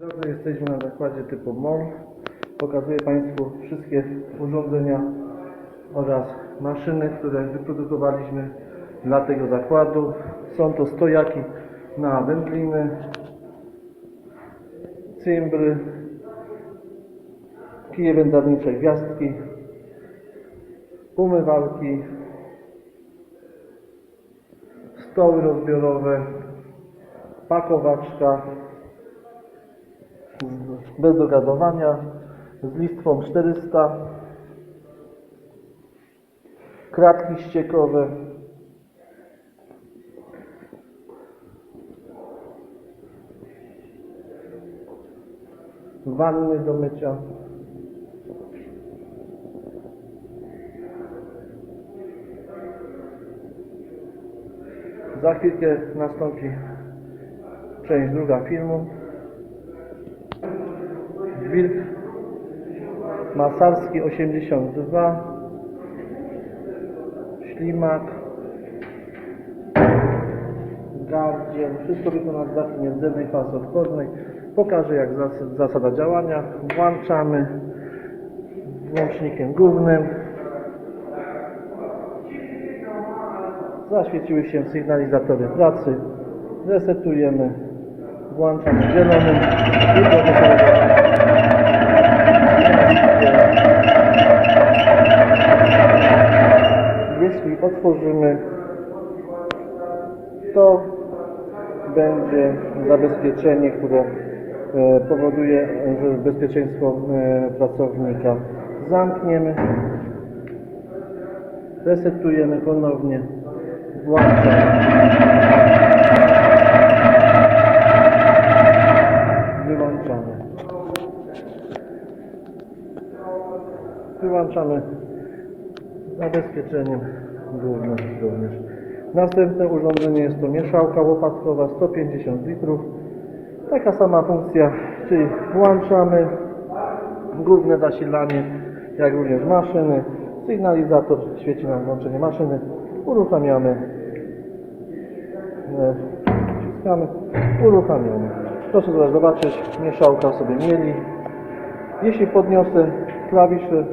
Dobrze, jesteśmy na zakładzie typu MOL. Pokazuję Państwu wszystkie urządzenia oraz maszyny, które wyprodukowaliśmy dla tego zakładu. Są to stojaki na wędliny, cymbry, kije wędarnicze gwiazdki, umywalki, stoły rozbiorowe, pakowaczka, bez dogadowania, z listwą 400, kratki ściekowe, wanny do mycia, Za chwilkę nastąpi część druga filmu. Wilk Masarski 82 Ślimak. Gardziel. Wszystko wykonane z dachy nierdzewnej fasy odchodnej Pokażę jak zas- zasada działania. Włączamy włącznikiem głównym. Zaświeciły się sygnalizatory pracy. Resetujemy. Włączamy zielonym. I do wykonania. Zabezpieczenie, które e, powoduje bezpieczeństwo e, pracownika. Zamkniemy, resetujemy ponownie, włączamy. Wyłączamy. Wyłączamy zabezpieczeniem głównym również. Następne urządzenie jest to mieszałka łopatkowa 150 litrów. Taka sama funkcja, czyli włączamy główne zasilanie, jak również maszyny. Sygnalizator świeci nam włączenie maszyny. Uruchamiamy. E, Wciskamy. Uruchamiamy. Proszę teraz zobaczyć, mieszałka sobie mieli. Jeśli podniosę klawisze,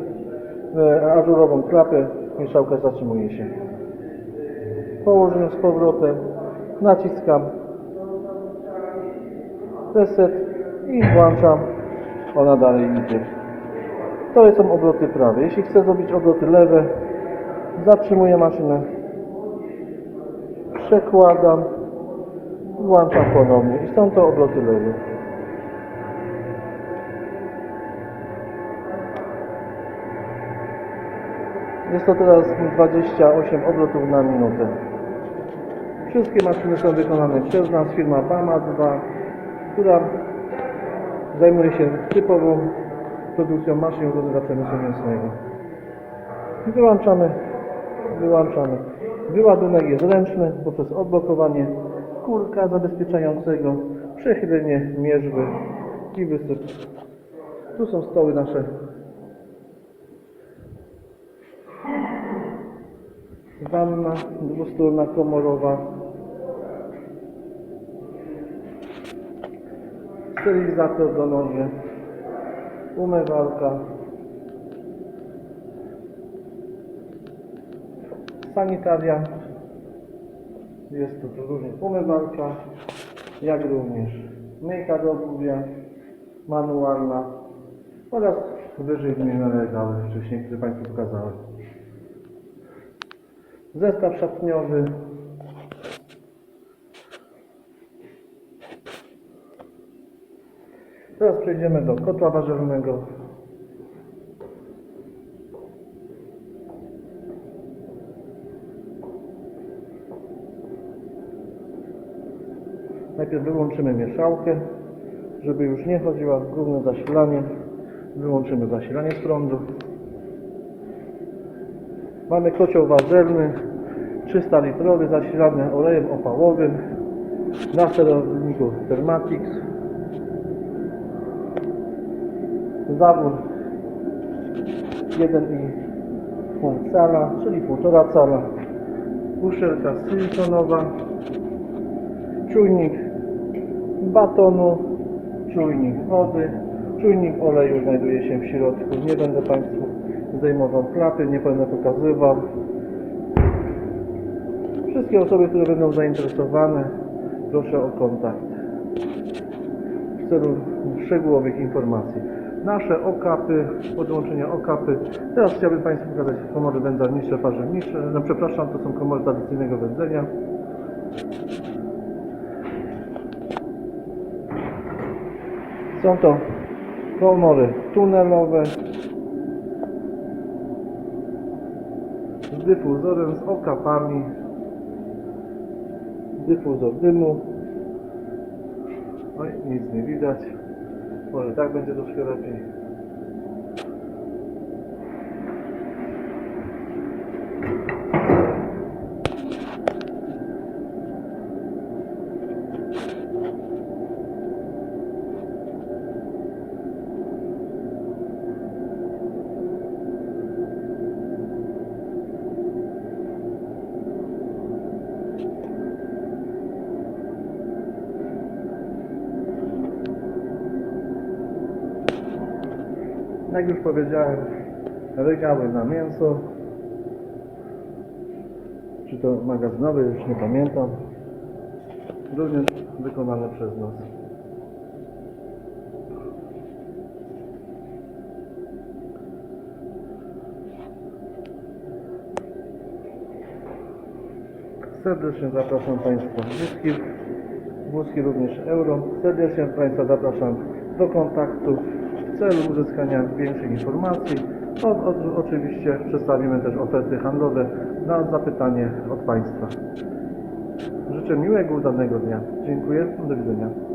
ażurową klapę, mieszałka zatrzymuje się. Położę z powrotem, naciskam reset i włączam, ona dalej idzie. To są obroty prawe. Jeśli chcę zrobić obroty lewe, zatrzymuję maszynę, przekładam, włączam ponownie i są to obroty lewe. Jest to teraz 28 obrotów na minutę. Wszystkie maszyny są wykonane przez nas, firma Bama 2, która zajmuje się typową produkcją maszyn do przemysłu mięsnego. Wyłączamy, wyłączamy. Wyładunek jest ręczny poprzez odblokowanie kurka zabezpieczającego, przechylenie mierzwy i wysyp. Tu są stoły nasze wanna dwustronna komorowa stylizator do noży umywalka sanitaria. Jest tu również umywalka jak również myjka do obuwia manualna oraz wyżej wymienione regały wcześniej, które Państwu pokazałem. Zestaw szatniowy. Teraz przejdziemy do kotła warzelnego. Najpierw wyłączymy mieszałkę, żeby już nie chodziła w główne zasilanie. Wyłączymy zasilanie z prądu. Mamy kocioł warzelny 300 litrowy zasilany olejem opałowym na sterowniku Thermatix. Zawór 1,5 cala, czyli 1,5 cala. Uszelka silikonowa. Czujnik batonu czujnik wody, czujnik oleju znajduje się w środku. Nie będę Państwu zdejmował klapy, nie będę pokazywał. Wszystkie osoby, które będą zainteresowane, proszę o kontakt w celu szczegółowych informacji. Nasze okapy, podłączenia okapy. Teraz chciałbym Państwu pokazać komory wędzarnicze, parzownicze. No przepraszam, to są komory tradycyjnego wędzenia. Są to komory tunelowe z dyfuzorem, z okapami, dyfuzor dymu. Oj, nic nie widać. Może tak będzie troszkę lepiej. Jak już powiedziałem, regały na mięso. Czy to magazynowe, już nie pamiętam. Również wykonane przez nas. Serdecznie zapraszam Państwa wózki, wózki również euro. Serdecznie Państwa zapraszam do kontaktu celu uzyskania większych informacji. O, o, oczywiście przedstawimy też oferty handlowe na zapytanie od Państwa. Życzę miłego, udanego dnia. Dziękuję. Do widzenia.